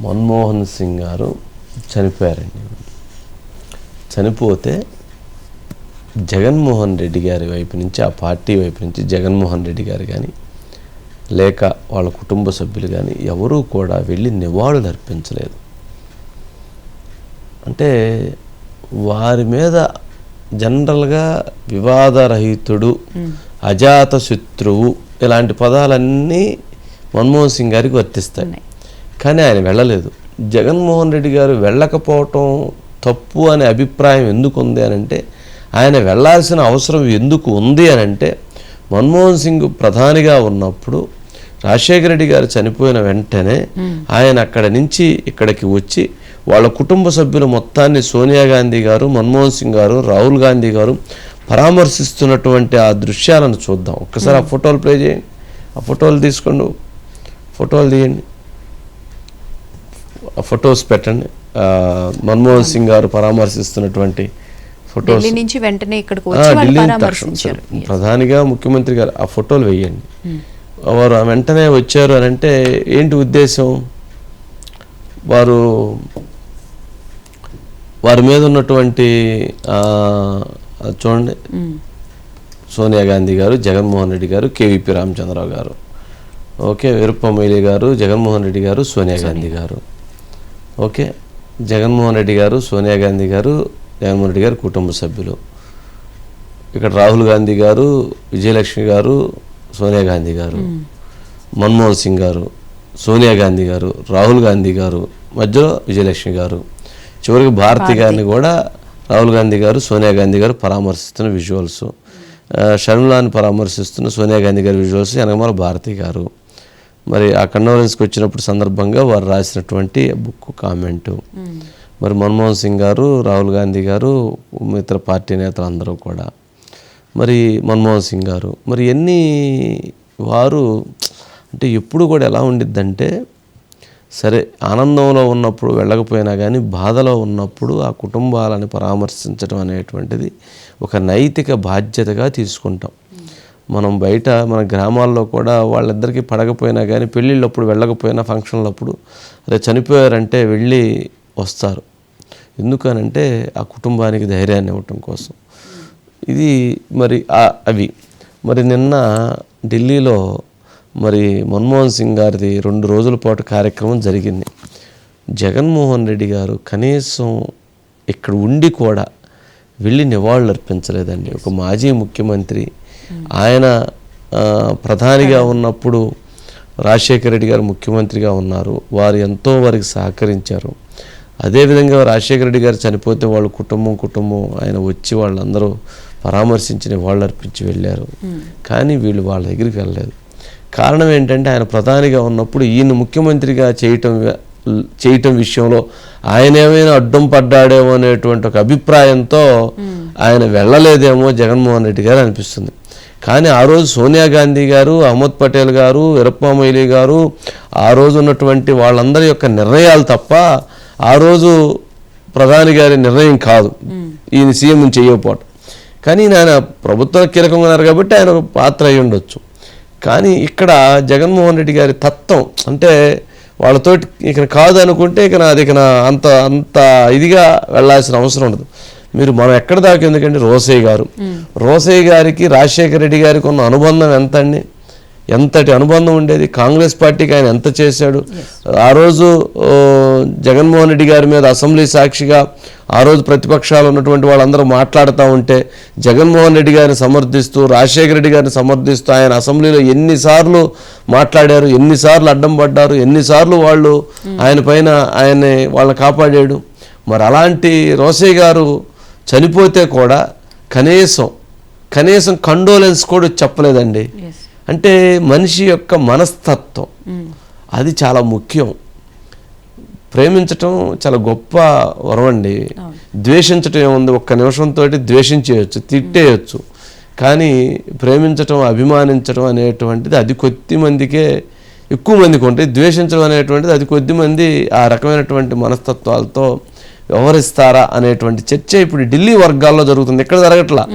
మన్మోహన్ సింగ్ గారు చనిపోయారండి. చనిపోతే జగన్మోహన్ రెడ్డి గారి వైపు నుంచి ఆ పార్టీ వైపు నుంచి జగన్మోహన్ రెడ్డి గారు కానీ లేక వాళ్ళ కుటుంబ సభ్యులు కానీ ఎవరూ కూడా వెళ్ళి నివాళులు అర్పించలేదు. అంటే వారి మీద జనరల్గా వివాదరహితుడు అజాత శత్రువు ఇలాంటి పదాలన్నీ మన్మోహన్ సింగ్ గారికి వర్తిస్తాయి. కానీ ఆయన వెళ్ళలేదు. జగన్మోహన్ రెడ్డి గారు వెళ్ళకపోవటం తప్పు అనే అభిప్రాయం ఎందుకు ఉంది అని అంటే ఆయన వెళ్ళాల్సిన అవసరం ఎందుకు ఉంది అని అంటే మన్మోహన్ సింగ్ ప్రధానిగా ఉన్నప్పుడు రాజశేఖర రెడ్డి గారు చనిపోయిన వెంటనే ఆయన అక్కడ నుంచి ఇక్కడికి వచ్చి వాళ్ళ కుటుంబ సభ్యులు మొత్తాన్ని సోనియా గాంధీ గారు మన్మోహన్ సింగ్ గారు రాహుల్ గాంధీ గారు పరామర్శిస్తున్నటువంటి ఆ దృశ్యాలను చూద్దాం. ఒక్కసారి ఆ ఫోటోలు ప్లే చేయండి. ఆ ఫోటోలు తీసుకోండి. ఫోటోలు తీయండి. ఫొటోస్ పెట్టండి. మన్మోహన్ సింగ్ గారు పరామర్శిస్తున్నటువంటి ఫొటోస్. ఢిల్లీ నుంచి వెంటనే ఇక్కడికి. ప్రధానిగా ముఖ్యమంత్రి గారు ఆ ఫోటోలు వేయండి. వారు ఆ వెంటనే వచ్చారు అని అంటే ఏంటి ఉద్దేశం? వారు వారి మీద ఉన్నటువంటి చూడండి. ఉమ్. సోనియా గాంధీ గారు జగన్మోహన్ రెడ్డి గారు కేవీపీ రామచంద్రరావు గారు. ఓకే వీరప్పమొయిలి గారు జగన్మోహన్ రెడ్డి గారు సోనియా. గాంధీ గారు. ఓకే. జగన్మోహన్ రెడ్డి గారు సోనియా గాంధీ గారు జగన్మోహన్ రెడ్డి గారు కుటుంబ సభ్యులు. ఇక్కడ రాహుల్ గాంధీ గారు విజయలక్ష్మి గారు సోనియా గాంధీ గారు. మన్మోహన్ సింగ్ గారు సోనియా గాంధీ గారు రాహుల్ గాంధీ గారు మధ్యలో విజయలక్ష్మి గారు. చివరికి భారతి గారిని కూడా రాహుల్ గాంధీ గారు సోనియా గాంధీ గారు పరామర్శిస్తున్న విజువల్స్ షర్మిలాని పరామర్శిస్తున్న సోనియా గాంధీ గారి విజువల్స్ వెనకమాల భారతి గారు. మరి ఆ కండోలెన్స్కి వచ్చినప్పుడు సందర్భంగా వారు రాసినటువంటి బుక్ కామెంటు. మరి మన్మోహన్ సింగ్ గారు రాహుల్ గాంధీ గారు ఇతర పార్టీ నేతలు అందరూ కూడా. మరి మన్మోహన్ సింగ్ గారు మరి ఎన్ని వారు అంటే ఎప్పుడు కూడా ఎలా ఉండిద్దంటే సరే ఆనందంలో ఉన్నప్పుడు వెళ్ళకపోయినా కానీ బాధలో ఉన్నప్పుడు ఆ కుటుంబాలను పరామర్శించడం అనేటువంటిది ఒక నైతిక బాధ్యతగా తీసుకుంటాం. మనం బయట మన గ్రామాల్లో కూడా వాళ్ళిద్దరికీ పడకపోయినా కానీ పెళ్ళిళ్ళప్పుడు వెళ్ళకపోయినా ఫంక్షన్లప్పుడు అదే చనిపోయారంటే వెళ్ళి వస్తారు. ఎందుకనంటే ఆ కుటుంబానికి ధైర్యాన్ని ఇవ్వటం కోసం. ఇది మరి ఆ- అవి. మరి నిన్న ఢిల్లీలో మరి మన్మోహన్ సింగ్ గారిది రెండు రోజుల పాటు కార్యక్రమం జరిగింది. జగన్మోహన్ రెడ్డి గారు కనీసం ఇక్కడ ఉండి కూడా వెళ్ళి నివాళులు అర్పించలేదండి ఒక మాజీ ముఖ్యమంత్రి ఆయన ప్రధానిగా ఉన్నప్పుడు రాజశేఖర రెడ్డి గారు ముఖ్యమంత్రిగా ఉన్నారు. వారు ఎంతో వారికి సహకరించారు. అదేవిధంగా రాజశేఖర రెడ్డి గారు చనిపోతే వాళ్ళ కుటుంబం కుటుంబం ఆయన వచ్చి వాళ్ళందరూ పరామర్శించి నివాళులు అర్పించి వెళ్ళారు కానీ వీళ్ళు వాళ్ళ దగ్గరికి వెళ్ళలేదు. కారణం ఏంటంటే ఆయన ప్రధానిగా ఉన్నప్పుడు ఈయన ముఖ్యమంత్రిగా చేయటం చేయటం విషయంలో ఆయన ఏమైనా అడ్డం పడ్డాడేమో అనేటువంటి ఒక అభిప్రాయంతో ఆయన వెళ్ళలేదేమో జగన్మోహన్ రెడ్డి గారు అనిపిస్తుంది. కానీ ఆ రోజు సోనియా గాంధీ గారు అహ్మద్ పటేల్ గారు వీరప్ప మొయిలీ గారు ఆ రోజు ఉన్నటువంటి వాళ్ళందరి యొక్క నిర్ణయాలు తప్ప ఆ రోజు ప్రధాని గారి నిర్ణయం కాదు. ఈయన సీఎం చేయకపోవటం కానీ ఆయన ప్రభుత్వ కీలకంగా ఉన్నారు కాబట్టి ఆయన పాత్ర అయి ఉండొచ్చు. కానీ ఇక్కడ జగన్మోహన్ రెడ్డి గారి తత్వం అంటే వాళ్ళతో ఇక కాదు అనుకుంటే ఇక అది ఇక అంత అంత ఇదిగా వెళ్ళాల్సిన అవసరం ఉండదు. మీరు మనం ఎక్కడ దాకా ఎందుకంటే రోసయ్య గారు. రోసయ్య గారికి రాజశేఖర రెడ్డి గారికి ఉన్న అనుబంధం ఎంత అండి ఎంతటి అనుబంధం ఉండేది? కాంగ్రెస్ పార్టీకి ఆయన ఎంత చేశాడు? ఆ రోజు జగన్మోహన్ రెడ్డి గారి మీద అసెంబ్లీ సాక్షిగా ఆ రోజు ప్రతిపక్షాలు ఉన్నటువంటి వాళ్ళందరూ మాట్లాడుతూ ఉంటే జగన్మోహన్ రెడ్డి గారిని సమర్థిస్తూ రాజశేఖర రెడ్డి గారిని సమర్థిస్తూ ఆయన అసెంబ్లీలో ఎన్నిసార్లు మాట్లాడారు ఎన్నిసార్లు అడ్డం పడ్డారు ఎన్నిసార్లు వాళ్ళు ఆయన పైన ఆయన్ని వాళ్ళని కాపాడాడు. మరి అలాంటి రోసయ్య గారు చనిపోతే కూడా కనీసం కనీసం కండోలెన్స్ కూడా చెప్పలేదండి. అంటే మనిషి యొక్క మనస్తత్వం. అది చాలా ముఖ్యం. ప్రేమించటం చాలా గొప్ప వరం అండి ద్వేషించటం ఏముంది? ఒక్క నిమిషంతో ద్వేషించేయచ్చు తిట్టేయచ్చు. కానీ ప్రేమించటం అభిమానించడం అనేటువంటిది అది కొద్ది మందికే ఎక్కువ మందికి ఉంటాయి. ద్వేషించడం అనేటువంటిది అది కొద్ది మంది ఆ రకమైనటువంటి మనస్తత్వాలతో వ్యవహరిస్తారా అనేటువంటి చర్చ ఇప్పుడు ఢిల్లీ వర్గాల్లో జరుగుతుంది. ఎక్కడ జరగట్లా?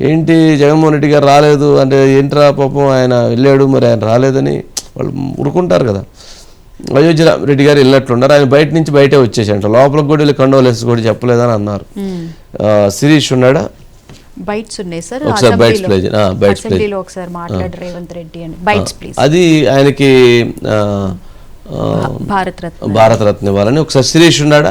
ఏంటి జగన్మోహన్ రెడ్డి గారు రాలేదు అంటే ఏంట్రా పాపం ఆయన వెళ్ళాడు మరి ఆయన రాలేదని వాళ్ళు ఊరుకుంటారు కదా. అయోధ్య రెడ్డి గారు వెళ్ళినట్లున్నారు. ఆయన బయట నుంచి బయటే వచ్చేసాడు లోపలికి కూడా వెళ్ళి కండోలెన్స్ కూడా చెప్పలేదని అన్నారు. శిరీష్ ఉన్నాడా? బైట్స్ ఉన్నాయి సార్. ఒకసారి మాట్లాడు రేవంత్ రెడ్డి అని. Bytes please. అది ఆయనకి ఆ, ఆ, భారత్ రత్న. భారతరత్న ఇవ్వాలని. ఒకసారి శిరీష్ ఉన్నాడా?